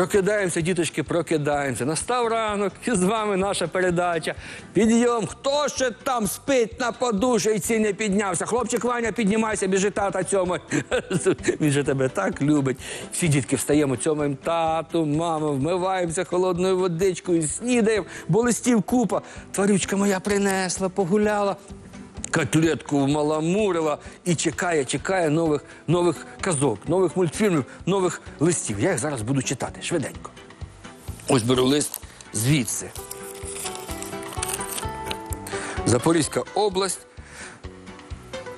Прокидаємося, діточки, прокидаємося. Настав ранок, і з вами наша передача. Підйом. Хто ще там спить на подушечці не піднявся? Хлопчик Ваня, піднімайся, біжи тата цьому. Він же тебе так любить. Всі дітки встаємо, цьомаємо тату, маму, вмиваємося холодною водичкою, снідаємо, бо листів купа. Тварючка моя принесла, погуляла. Котлетку вмаламурила і чекає, чекає нових, нових казок, нових мультфільмів, нових листів. Я їх зараз буду читати швиденько. Ось беру лист звідси. Запорізька область,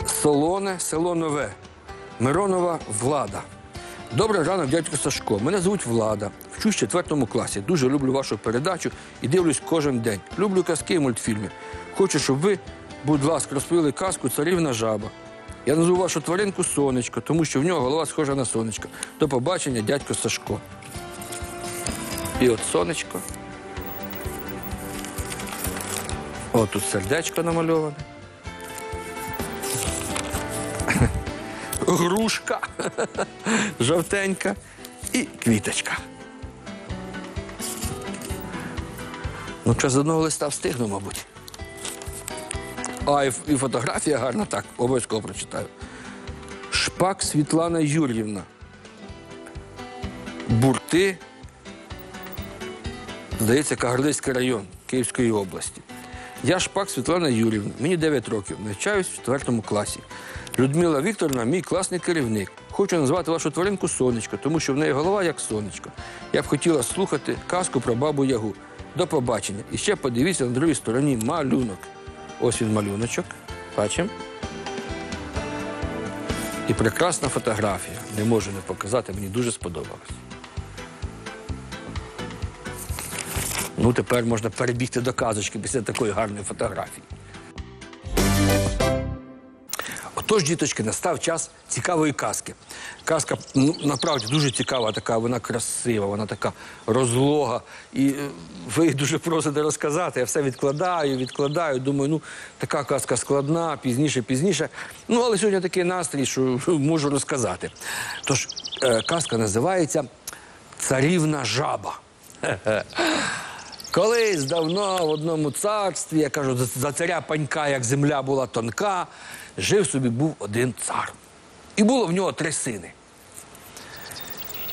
Солоне, село Нове, Миронова Влада. Добрий ранок, дядько Сашко. Мене звуть Влада. Вчусь в четвертому класі. Дуже люблю вашу передачу і дивлюсь кожен день. Люблю казки і мультфільми. Хочу, щоб ви, будь ласка, розповіли казку Царівна жаба. Я назву вашу тваринку сонечко, тому що в нього голова схожа на сонечко. До побачення, дядько Сашко. І от сонечко. О, тут сердечко намальоване. Грушка жовтенька і квіточка. Ну, що з одного листа встигну, мабуть. А, і, і фотографія гарна, так, обов'язково прочитаю. Шпак Світлана Юр'ївна. Бурти. Здається, Кагарлицький район Київської області. Я Шпак Світлана Юрівна, мені 9 років, навчаюсь в 4 класі. Людмила Вікторовна, мій класний керівник. Хочу назвати вашу тваринку сонечко, тому що в неї голова як сонечко. Я б хотіла слухати казку про бабу Ягу. До побачення. І ще подивіться на другій стороні малюнок. Ось він малюночок. Бачимо. І прекрасна фотографія. Не можу не показати, мені дуже сподобалось. Ну, тепер можна перебігти до казочки після такої гарної фотографії. Отож, діточки, настав час цікавої казки. Казка ну, насправді дуже цікава, така, вона красива, вона така розлога. І е, ви її дуже просите розказати. Я все відкладаю, відкладаю. Думаю, ну така казка складна, пізніше, пізніше. Ну, але сьогодні такий настрій, що можу розказати. Тож, е, казка називається Царівна жаба. Колись давно в одному царстві, я кажу, за- царя панька, як земля була тонка, жив собі був один цар. І було в нього три сини.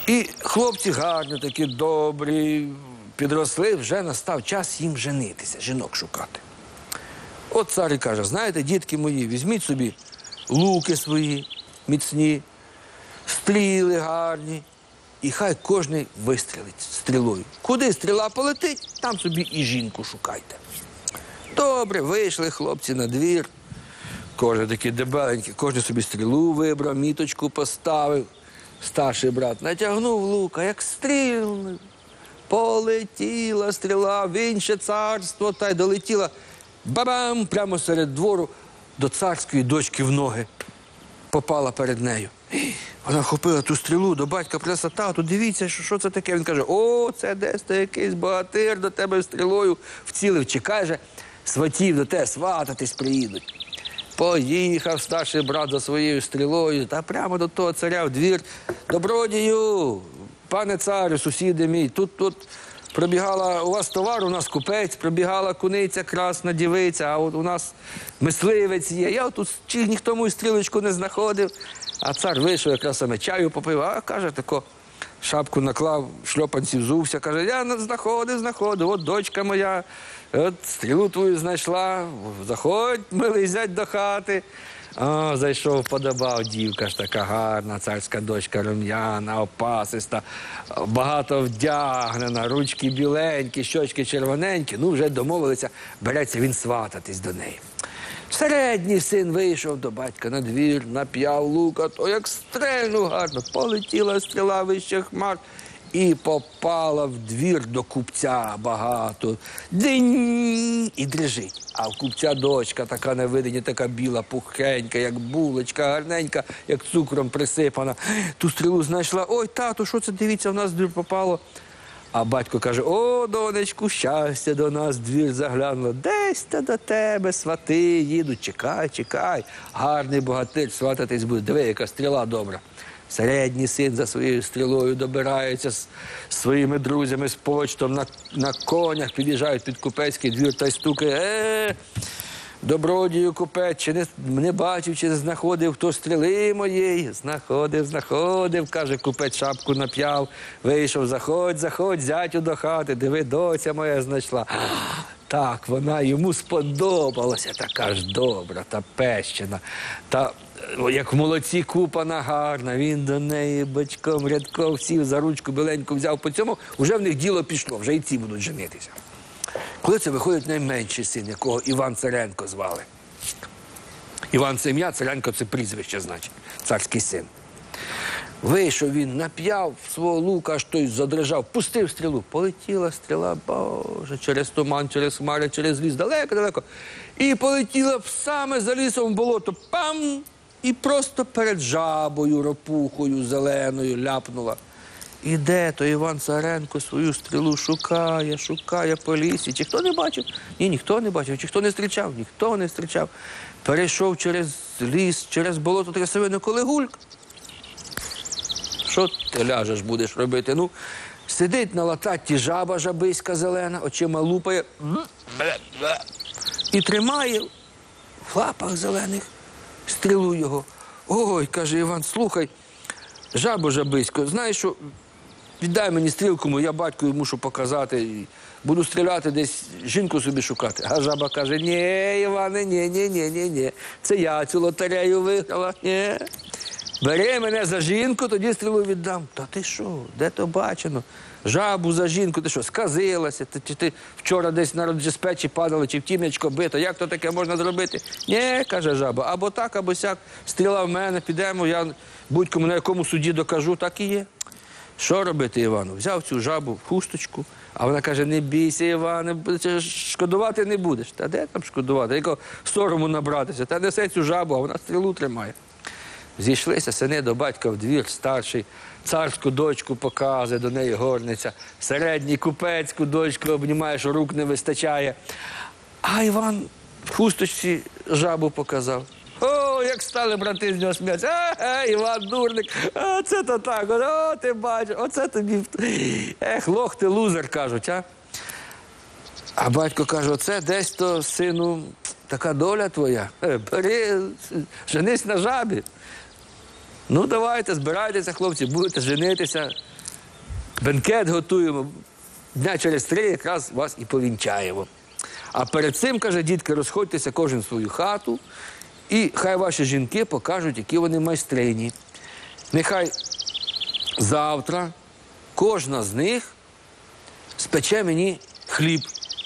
І хлопці гарні, такі добрі, підросли, вже настав час їм женитися, жінок шукати. От цар і каже: знаєте, дітки мої, візьміть собі луки свої міцні, стріли гарні, і хай кожний вистрілить стрілою. Куди стріла полетить, там собі і жінку шукайте. Добре, вийшли хлопці на двір. Кожен такий дебеленький, кожен собі стрілу вибрав, міточку поставив. Старший брат натягнув лука, як стрільнув. Полетіла стріла в інше царство та й долетіла бабам прямо серед двору до царської дочки в ноги. Попала перед нею. Вона хопила ту стрілу до батька принесла, тату, дивіться, що, що це таке. Він каже: О, це десь то якийсь богатир до тебе стрілою вцілив. Чи каже, сватів до тебе свататись приїдуть. Поїхав старший брат за своєю стрілою та прямо до того царя в двір. Добродію, пане царю, сусіди мій, тут тут пробігала у вас товар, у нас купець, пробігала куниця, красна дівиця, а от у нас мисливець є. Я тут ніхто мою стрілочку не знаходив. А цар вийшов, якраз саме чаю попив, а каже, тако. Шапку наклав, шльопанці взувся, каже, я знаходив, знаходив, от дочка моя, от стрілу твою знайшла, заходь, милий зять до хати. О, зайшов, подобав дівка ж така гарна, царська дочка рум'яна, опасиста, багато вдягнена, ручки біленькі, щочки червоненькі. Ну, вже домовилися, береться він свататись до неї. Середній син вийшов до батька на двір, нап'яв лука, то як стрельнув гарно, полетіла стріла вище хмар і попала в двір до купця багато. Динь! І дрижить. А в купця дочка така невидині, така біла, пухенька, як булочка, гарненька, як цукром присипана. Ту стрілу знайшла. Ой, тату, що це дивіться, в нас в двір попало. А батько каже: О, донечку, щастя до нас двір заглянуло. Десь та до тебе свати їдуть. Чекай, чекай. Гарний богатир свататись буде. Диви, яка стріла добра. Середній син за своєю стрілою добирається з своїми друзями з почтом на, на конях, під'їжджають під купецький двір та й стукає. Е, добродію купець, чи не, не бачив, чи не знаходив хто стріли моєї. Знаходив, знаходив, каже, купець шапку нап'яв, вийшов, заходь, заходь, зятю до хати, диви, доця моя знайшла. Так, вона йому сподобалася, така ж добра, та пещена, та як в молоці купана гарна. Він до неї бачком, рядком сів за ручку біленьку взяв по цьому, вже в них діло пішло, вже і ці будуть женитися. Коли це виходить найменший син, якого Іван Царенко звали. Іван це ім'я, Царенко це прізвище, значить, царський син. Вийшов він, нап'яв свого лука, аж той задрижав, пустив стрілу. Полетіла стріла, боже, через туман, через хмари, через ліс, далеко-далеко. І полетіла саме за лісом в болото. Пам! І просто перед жабою, ропухою зеленою ляпнула. Іде то Іван Царенко свою стрілу шукає, шукає по лісі. Чи хто не бачив? Ні, ніхто не бачив. Чи хто не зустрічав? Ніхто не зустрічав. Перейшов через ліс, через болото трясовину, коли гульк. Що ти ляжеш будеш робити? Ну, сидить на лататті жаба жабиська зелена, очима лупає і тримає в лапах зелених стрілу його. Ой, каже Іван, слухай, жабо жабисько, знаєш що? Віддай мені стрілку, мою, я батьку мушу показати. Буду стріляти десь жінку собі шукати. А жаба каже: ні, Іване, ні, ні, ні, ні, ні. Це я цю лотерею виграла. Ні. Бери мене за жінку, тоді стрілу віддам. Та ти що? Де то бачено? Жабу за жінку, ти що, сказилася? Ти, ти, ти вчора десь на розпечі падала, чи в тім'ячко бито. Як то таке можна зробити? Ні, каже жаба, або так, або сяк. Стріла в мене, підемо, я будь-кому на якому суді докажу, так і є. Що робити, Івану? Взяв цю жабу в хусточку, а вона каже: не бійся, Іване, шкодувати не будеш. Та де там шкодувати? Якого сорому набратися? Та несе цю жабу, а вона стрілу тримає. Зійшлися сини до батька в двір, старший, царську дочку показує, до неї горниця, середній купецьку дочку обнімає, що рук не вистачає. А Іван в хусточці жабу показав. О, як стали брати з нього сміятися. А, Іван дурник, а це то так. О, ти бачиш, оце тобі. Ех, лох ти лузер, кажуть, а? А батько каже: оце десь то, сину, така доля твоя. Е, Бери, женись на жабі. Ну, давайте, збирайтеся, хлопці, будете женитися. Бенкет готуємо. Дня через три якраз вас і повінчаємо. А перед цим, каже, дітки, розходьтеся кожен в свою хату, і хай ваші жінки покажуть, які вони майстрині. Нехай завтра кожна з них спече мені хліб.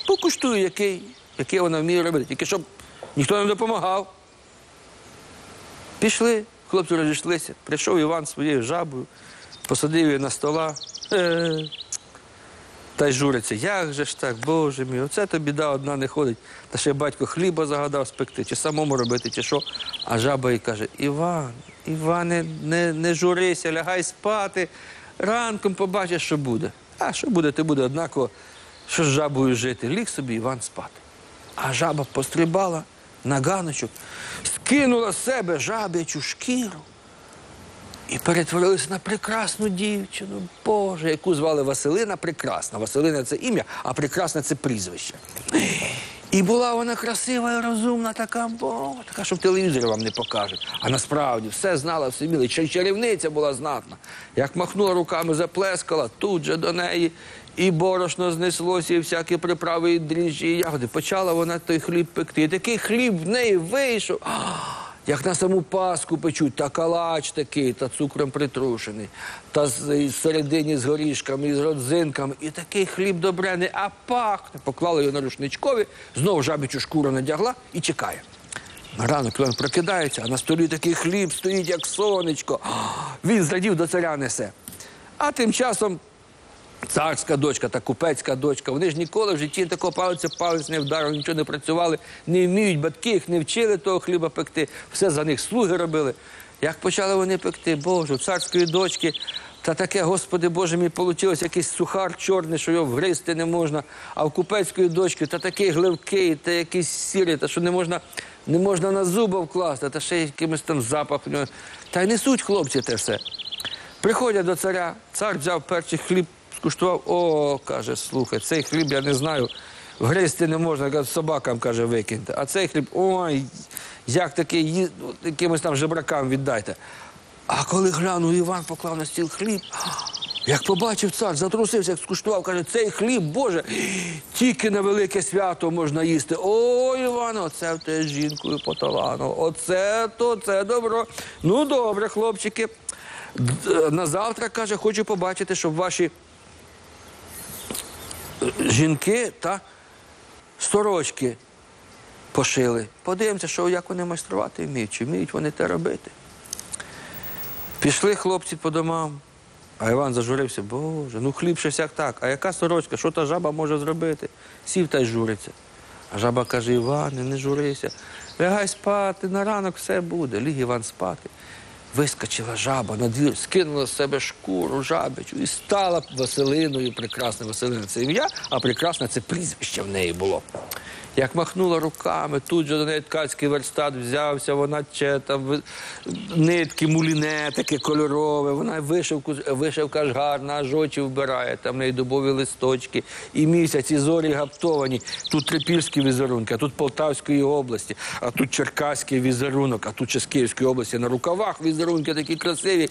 Покуштую, який, який вона вміє робити, тільки щоб ніхто не допомагав. Пішли, хлопці розійшлися. Прийшов Іван своєю жабою, посадив її на стола. Та й журиться, як же ж так, боже мій, оце то біда одна не ходить. Та ще батько хліба загадав спекти, чи самому робити, чи що. А жаба їй каже: Іван, Іване, не, не журися, лягай спати. Ранком побачиш, що буде. А що буде, ти буде однаково, що з жабою жити. Ліг собі Іван спати. А жаба пострибала на ганочок, скинула з себе жабячу шкіру і перетворилася на прекрасну дівчину. Боже, яку звали Василина Прекрасна. Василина це ім'я, а прекрасна це прізвище. І була вона красива і розумна, така, бо, така, що в телевізорі вам не покажуть. А насправді все знала, все вміла. І чар- чарівниця була знатна. Як махнула руками, заплескала, тут же до неї і борошно знеслося, і всякі приправи, і дріжджі, і ягоди. Почала вона той хліб пекти. І такий хліб в неї вийшов. Як на саму паску печуть, та калач такий, та цукром притрушений, та з, з горішками, і з родзинками. І такий хліб добрений, а пахне. Поклала його на рушничкові, знову жабічу шкуру надягла і чекає. Ранок він прокидається, а на столі такий хліб стоїть, як сонечко. Він зрадів до царя несе. А тим часом Царська дочка та купецька дочка, вони ж ніколи в житті такого палиця палець не вдарили, нічого не працювали, не вміють, батьки їх не вчили того хліба пекти, все за них слуги робили. Як почали вони пекти, Боже, царської дочки, та таке, Господи Боже, мій вийшло якийсь сухар чорний, що його вгризти не можна. А в купецької дочки та такий гливкий, та якийсь сірий, та що не можна, не можна на зуба вкласти, та ще якимось там запах. Та й несуть хлопці те все. Приходять до царя, цар взяв перший хліб, скуштував, о, каже, слухай, цей хліб я не знаю, гризти не можна, собакам каже, викиньте. А цей хліб, ой, як такий, ну, якимось там жебракам віддайте. А коли глянув, Іван поклав на стіл хліб, як побачив цар, затрусився, як скуштував, каже, цей хліб, Боже, тільки на велике свято можна їсти. О, Іван, оце те з жінкою по талану. Оце то, це добро. Ну, добре, хлопчики. На завтра, каже, хочу побачити, щоб ваші е, жінки та сторочки пошили. Подивимося, що як вони майструвати вміють, чи вміють вони те робити. Пішли хлопці по домам. А Іван зажурився, боже, ну хліб ще всяк так. А яка сорочка, що та жаба може зробити? Сів та й журиться. А жаба каже, Іване, не журися. Лягай спати, на ранок все буде. Ліг Іван спати. Вискочила жаба на двір, скинула з себе шкуру жабичу і стала Василиною. Прекрасна Василина це ім'я, а прекрасне це прізвище в неї було. Як махнула руками, тут же до неї ткацький верстат взявся, вона че там нитки, муліне, таке кольорове, вона вишивку, вишивка ж гарна, аж очі вбирає, там в неї дубові листочки, і місяць, і зорі гаптовані. Тут трипільські візерунки, а тут Полтавської області, а тут Черкаський візерунок, а тут ще з Київської області на рукавах візерунки такі красиві.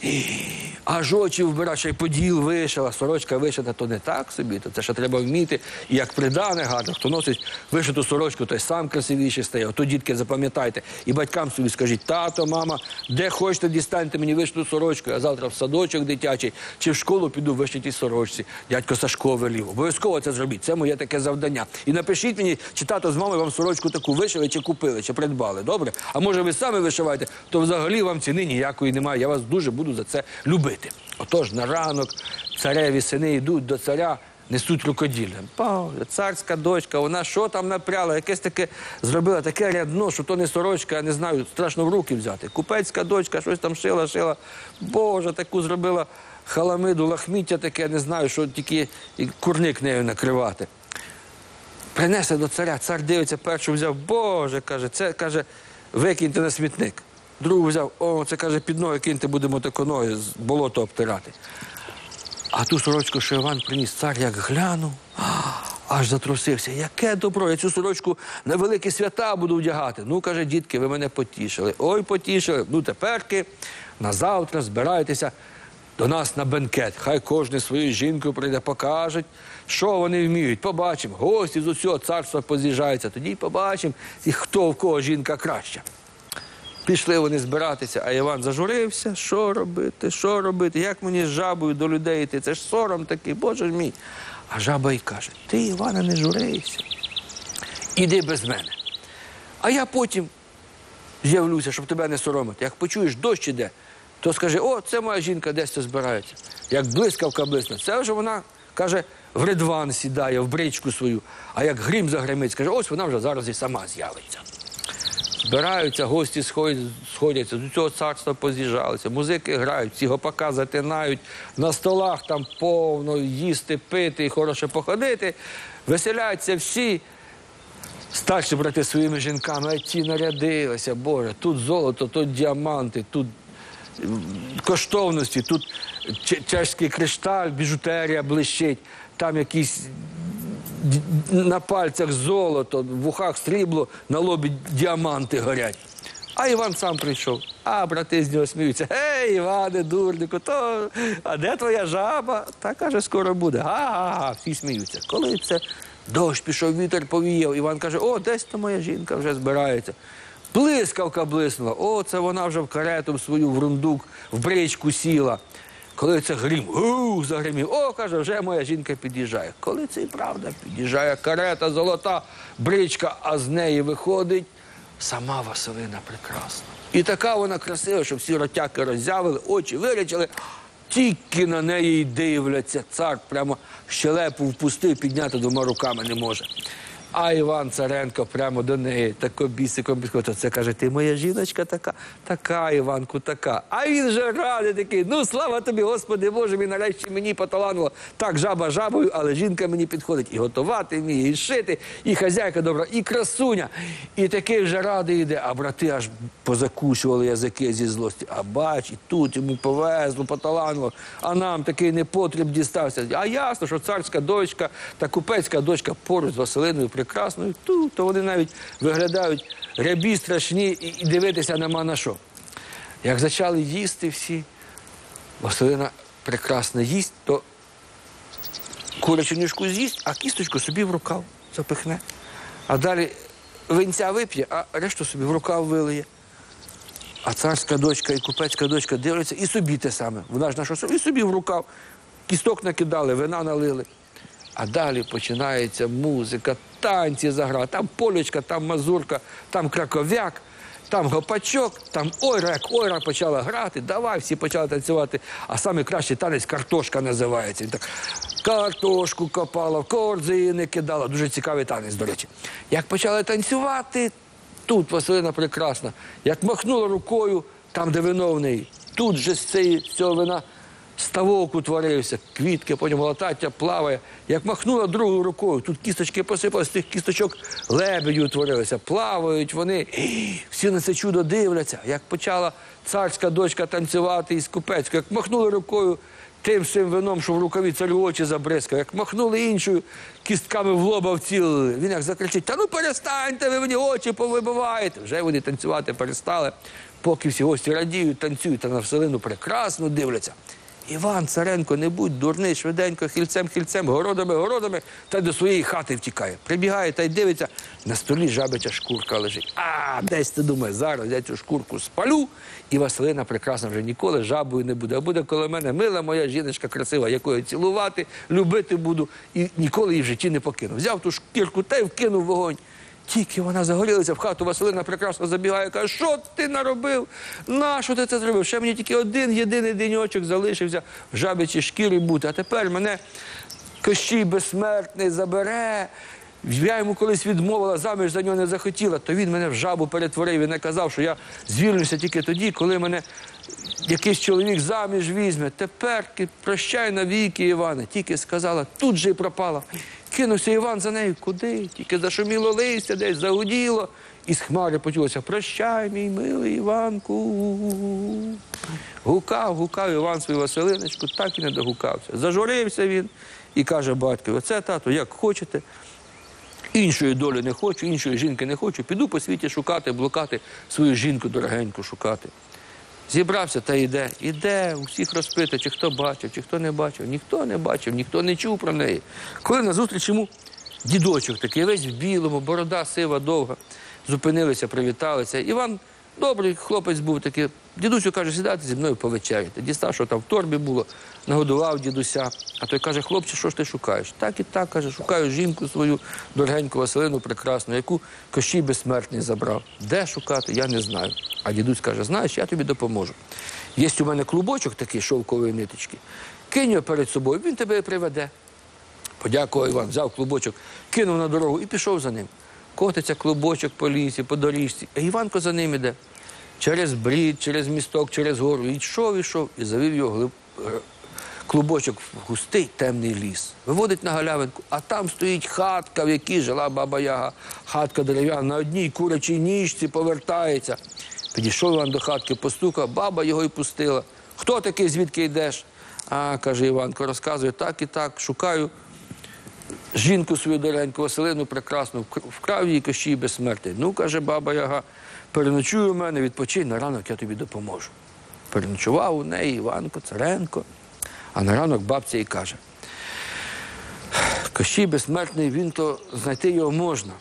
Аж очі вбирає, ще й поділ вишила, сорочка вишита, то не так собі, то це ще треба вміти. І як придане гарно, хто носить вишиту сорочку, той сам красивіший стає. Ото дітки, запам'ятайте. І батькам собі скажіть, тато, мама, де хочете, дістаньте мені вишиту сорочку. Я завтра в садочок дитячий чи в школу піду в вишитій сорочці. Дядько Сашко велів. Обов'язково це зробіть. Це моє таке завдання. І напишіть мені, чи тато з мамою вам сорочку таку вишили, чи купили, чи придбали. Добре? А може ви самі вишиваєте, то взагалі вам ціни ніякої немає. Я вас дуже буду за це любити. Отож, на ранок цареві сини йдуть до царя. Несуть рукоділля. Боже, царська дочка, вона що там напряла, якесь таке зробила таке рядно, що то не сорочка, я не знаю, страшно в руки взяти. Купецька дочка щось там шила, шила. Боже, таку зробила халамиду, лахміття таке, не знаю, що тільки курник нею накривати. Принесли до царя, цар дивиться, першу взяв, Боже, каже, це каже, викиньте на смітник. Другу взяв, о, це каже, під ноги киньте, будемо таконою з болото обтирати. А ту сорочку, що Іван приніс, цар як глянув, аж затрусився. Яке добро, я цю сорочку на великі свята буду вдягати. Ну, каже, дітки, ви мене потішили. Ой, потішили. Ну, теперки на завтра збирайтеся до нас на бенкет. Хай кожен своєю жінкою прийде, покажуть, що вони вміють. Побачимо. Гості з усього царства поз'їжджаються. Тоді побачимо, хто в кого жінка краща. Пішли вони збиратися, а Іван зажурився. Що робити? Що робити? Як мені з жабою до людей йти? Це ж сором такий, боже ж мій. А жаба й каже: ти, Івана, не журися. Іди без мене. А я потім з'явлюся, щоб тебе не соромити. Як почуєш, дощ іде, то скажи, о, це моя жінка десь збирається. Як блискавка блисне. Це вже вона каже, в ридван сідає, в бричку свою. А як грім загримить, скаже, ось вона вже зараз і сама з'явиться. Збираються, гості сходять, сходяться, з усього царства поз'їжджалися, музики грають, ці гопака затинають, на столах там повно їсти, пити і хороше походити. Веселяться всі. Старші брати своїми жінками, а ті нарядилися, Боже, тут золото, тут діаманти, тут коштовності, тут че- чеський кришталь, біжутерія блищить, там якісь на пальцях золото, в ухах срібло, на лобі діаманти горять. А Іван сам прийшов. А брати з нього сміються. Гей, Іване, дурнику, то а де твоя жаба? Та каже, скоро буде. Га-га-га, всі сміються. Коли це дощ пішов, вітер повіяв. Іван каже: о, десь то моя жінка вже збирається. Блискавка блиснула. О, це вона вже в карету в свою в рундук, в бричку сіла. Коли це грім, ух, загримів, о, каже, вже моя жінка під'їжджає. Коли це і правда під'їжджає карета, золота бричка, а з неї виходить сама Василина прекрасна. І така вона красива, що всі ротяки роззявили, очі вирячили, тільки на неї й дивляться. Цар прямо щелепу впустив, підняти двома руками не може. А Іван Царенко прямо до неї, тако бісиком підходить. Це каже, ти моя жіночка така, така, Іванку, така. А він же радий такий. Ну, слава тобі, Господи Боже, мій нарешті мені поталанило. Так, жаба жабою, але жінка мені підходить і готувати вміє, і шити, і хазяйка добра, і красуня. І такий вже радий йде, а брати аж позакусували язики зі злості. А бач, і тут йому повезло, поталанило, а нам такий непотріб дістався. А ясно, що царська дочка та купецька дочка поруч з Василиною прекрасною, тут, то вони навіть виглядають рябі страшні і, і дивитися нема на що. Як почали їсти всі, Василина прекрасно їсть, то курячу ніжку з'їсть, а кісточку собі в рукав запихне. А далі винця вип'є, а решту собі в рукав вилиє. А царська дочка і купецька дочка дивляться і собі те саме. Вона ж на собі, і собі в рукав. Кісток накидали, вина налили. А далі починається музика, танці загра, там полючка, там мазурка, там краков'як, там гопачок, там ойра, як ойра почала грати, давай, всі почали танцювати. А саме кращий танець картошка називається. Так картошку копала, корзини кидала. Дуже цікавий танець, до речі. Як почали танцювати, тут Василина прекрасна. Як махнула рукою, там, де вино в неї, тут же з цієї- цього вина ставок утворився, квітки, потім латаття плаває. Як махнула другою рукою, тут кісточки посипалися, з тих кісточок лебеді утворилися, плавають вони. Всі на це чудо дивляться. Як почала царська дочка танцювати із купецькою, як махнула рукою. Тим всім вином, що в рукаві царю очі забризкав, як махнули іншою, кістками в лоба вцілили. Він як закричить: Та ну перестаньте, ви мені очі повибиваєте. Вже вони танцювати перестали, поки всі гості радіють, танцюють, та на вселину прекрасно дивляться. Іван Царенко, не будь дурний, швиденько, хільцем, хільцем, городами, городами, та й до своєї хати втікає. Прибігає та й дивиться, на столі жабича шкурка лежить. А, десь ти думаєш, зараз я цю шкурку спалю, і Василина прекрасна вже ніколи жабою не буде. А буде коло мене мила моя жіночка красива, яку я цілувати, любити буду, і ніколи її в житті не покину. Взяв ту шкірку та й вкинув вогонь. Тільки вона загорілася в хату, Василина прекрасно забігає, каже, що ти наробив? Нащо ти це зробив? Ще мені тільки один єдиний деньочок залишився в жабичій шкірі бути. А тепер мене Кощій безсмертний забере. Я йому колись відмовила, заміж за нього не захотіла, то він мене в жабу перетворив і наказав, що я звільнюся тільки тоді, коли мене якийсь чоловік заміж візьме. Тепер прощай навіки, Іване. Тільки сказала, тут же й пропала. Кинувся Іван за нею. Куди? Тільки зашуміло листя, десь загуділо. І з хмари почулося Прощай, мій милий Іванку. Гукав, гукав Іван свою Василиночку, так і не догукався. Зажурився він і каже батькові, оце тато, як хочете. Іншої долі не хочу, іншої жінки не хочу. Піду по світі шукати, блукати свою жінку дорогеньку шукати. Зібрався та йде. Іде, усіх розпитує, чи хто бачив, чи хто не бачив. Ніхто не бачив, ніхто не чув про неї. Коли назустріч йому дідочок такий, весь в білому, борода сива довга. Зупинилися, привіталися. Іван добрий хлопець був такий. Дідусю каже, сідайте зі мною повечеряти. Дістав, що там в торбі було, нагодував дідуся. А той каже, хлопче, що ж ти шукаєш? Так і так, каже, шукаю жінку свою, дорогеньку Василину прекрасну, яку Кощій безсмертний забрав. Де шукати, я не знаю. А дідусь каже, знаєш, я тобі допоможу. Є у мене клубочок такий шовкової ниточки. Кинь його перед собою, він тебе приведе. Подякував Іван, взяв клубочок, кинув на дорогу і пішов за ним. Котиться клубочок по лісі, по доріжці. А Іванко за ним іде. Через брід, через місток, через гору. Йшов, йшов, і завів його глиб... е, клубочок в густий темний ліс. Виводить на галявинку, а там стоїть хатка, в якій жила баба Яга. Хатка дерев'яна на одній курячій ніжці повертається. Підійшов Іван до хатки, постукав, баба його і пустила. Хто такий, звідки йдеш? А, каже Іванко, розказує, так і так, шукаю жінку свою дореньку Василину прекрасну, вкрав її кощій безсмертний. Ну, каже баба Яга, переночуй у мене, відпочинь, на ранок я тобі допоможу. Переночував у неї Іванко, Царенко, а на ранок бабця і каже: Кощій безсмертний, він то знайти його можна.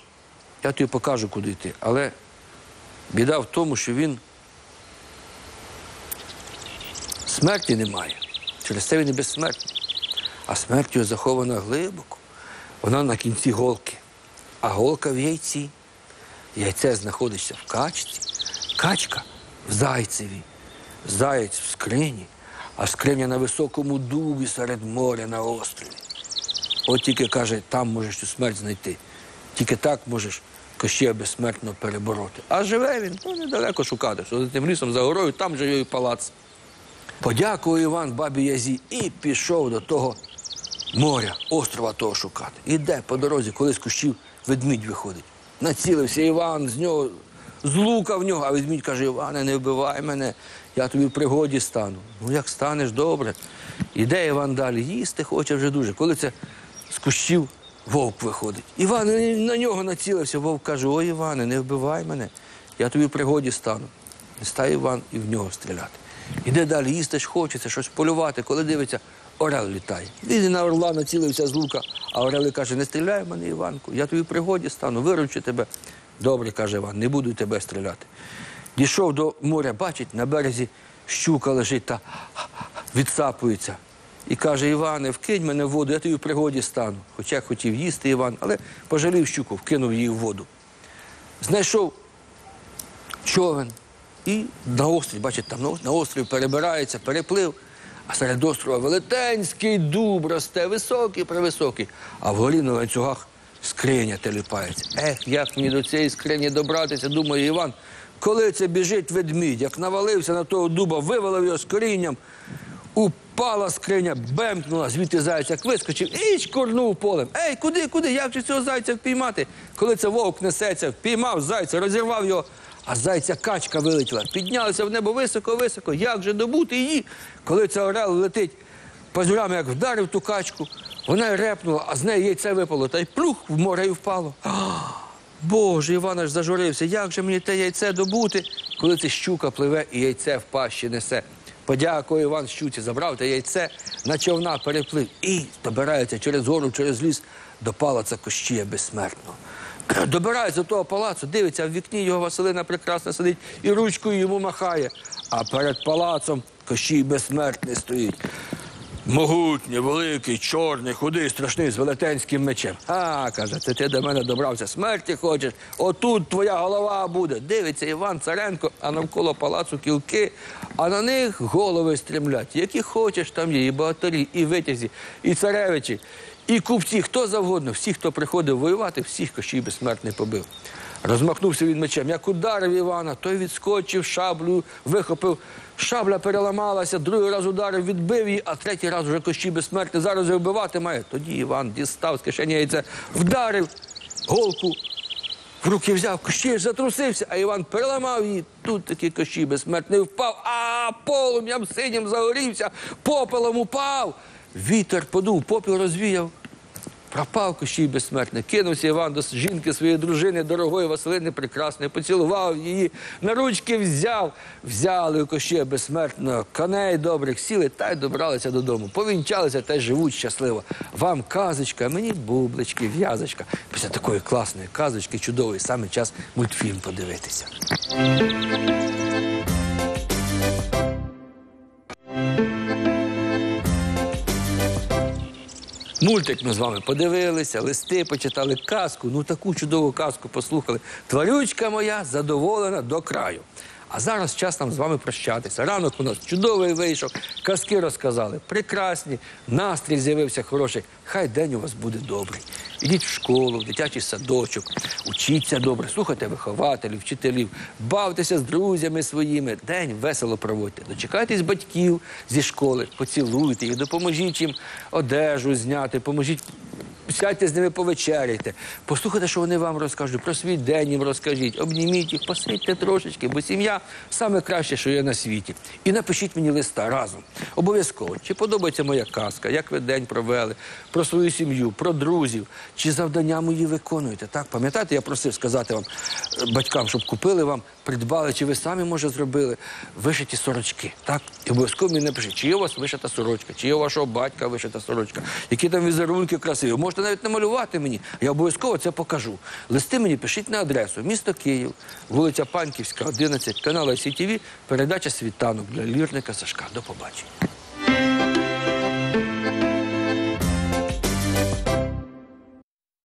Я тобі покажу, куди йти. Але біда в тому, що він смерті немає. Через це він і безсмертний. А смерть його захована глибоко. Вона на кінці голки. А голка в яйці. Яйце знаходиться в качці, качка в зайцеві, заєць в скрині, а скриня на високому дубі серед моря на острові. От тільки каже, там можеш цю смерть знайти. Тільки так можеш Кощія безсмертно перебороти. А живе він, ну недалеко шукати, що за тим лісом за горою, там же його палац. Подякував Іван бабі Язі і пішов до того моря, острова того шукати. Іде по дорозі, коли з кущів ведмідь виходить. Націлився Іван, з нього з лука в нього, а ведмідь каже: Іване, не вбивай мене, я тобі в пригоді стану. Ну як станеш, добре. Іде Іван далі, їсти хоче вже дуже. Коли це з кущів вовк виходить. Іван на нього націлився. Вовк каже: Ой, Іване, не вбивай мене, я тобі в пригоді стану. Не стає Іван і в нього стріляти. Іде далі, їсти ж хочеться, щось полювати, коли дивиться, орел літає. Він на орла націлився з лука, а орел каже, не стріляй в мене, Іванку, я тобі в пригоді стану, виручу тебе. Добре, каже Іван, не буду тебе стріляти. Дійшов до моря, бачить, на березі щука лежить та відсапується. І каже, Іване, вкинь мене в воду, я тобі в пригоді стану. Хоча хотів їсти Іван, але пожалів щуку, вкинув її в воду. Знайшов човен. І на острів, бачите, там на острів перебирається, переплив, а серед острова велетенський дуб росте, високий, превисокий, а вгорі на ланцюгах скриня теліпається. Ех, як мені до цієї скрині добратися, думає Іван. Коли це біжить ведмідь, як навалився на того дуба, вивалив його з корінням, упала скриня, бемкнула, звідти зайця вискочив і шкурнув полем. Ей, куди, куди? Як же цього зайця впіймати? Коли це вовк несеться, впіймав зайця, розірвав його, а зайця качка вилетіла. Піднялися в небо високо-високо. Як же добути її? Коли це орел летить пазурами, як вдарив ту качку, вона репнула, а з неї яйце випало, та й плюх в море і впало. Боже, Іван аж зажурився, як же мені те яйце добути, коли це щука пливе і яйце в пащі несе. Подякував Іван щуці, забрав те яйце, на човна переплив і добирається через гору, через ліс до палаца Кощія безсмертного. Добирається до того палацу, дивиться, в вікні його Василина прекрасно сидить і ручкою йому махає. А перед палацом Кощій безсмертний стоїть. Могутній, великий, чорний, худий, страшний, з велетенським мечем. А, каже, це ти до мене добрався. Смерті хочеш, отут твоя голова буде. Дивиться Іван Царенко, а навколо палацу кілки, а на них голови стрімлять. Які хочеш, там є і богатирі, і витязі, і царевичі, і купці, хто завгодно. Всі, хто приходив воювати, всіх Кощій безсмертний побив. Розмахнувся він мечем, як ударив Івана, той відскочив шаблею, вихопив. Шабля переламалася, другий раз ударив, відбив її, а третій раз вже Кощій безсмертний, зараз його вбивати має. Тоді Іван дістав з кишені яйця, вдарив голку, в руки взяв, Кощій затрусився, а Іван переламав її. Тут такий Кощій безсмертний впав, а полум'ям синім загорівся, попелом упав. Вітер подув, попіл розвіяв. Пропав Кощій безсмертний. Кинувся Іван до жінки своєї дружини, дорогої Василини Прекрасної, поцілував її, на ручки взяв. Взяли у Кощія безсмертного коней добрих, сіли та й добралися додому. Повінчалися та й живуть щасливо. Вам казочка, мені бублички, в'язочка. Після такої класної казочки, чудової, саме час мультфільм подивитися. Мультик ми з вами подивилися, листи почитали казку. Ну таку чудову казку послухали. Тварючка моя задоволена до краю. А зараз час нам з вами прощатися. Ранок у нас чудовий вийшов, казки розказали, прекрасні, настрій з'явився хороший. Хай день у вас буде добрий. Ідіть в школу, в дитячий садочок, учіться добре, слухайте вихователів, вчителів, бавтеся з друзями своїми. День весело проводьте. Дочекайтесь батьків зі школи, поцілуйте їх, допоможіть їм одежу зняти, поможіть Сядьте з ними повечеряйте, послухайте, що вони вам розкажуть, про свій день їм розкажіть, обніміть їх, посидьте трошечки, бо сім'я саме краще, що є на світі. І напишіть мені листа разом. Обов'язково, чи подобається моя казка, як ви день провели, про свою сім'ю, про друзів, чи завдання мої виконуєте. Так, пам'ятаєте, я просив сказати вам е, батькам, щоб купили вам, придбали, чи ви самі, може, зробили вишиті сорочки. Так? І обов'язково мені напишіть, чи є у вас вишита сорочка, чи є у вашого батька вишита сорочка, які там візерунки красиві. Можете навіть намалювати мені. Я обов'язково це покажу. Листи мені пишіть на адресу місто Київ, вулиця Панківська, 11, канал ICTV, передача світанок для лірника Сашка. До побачення.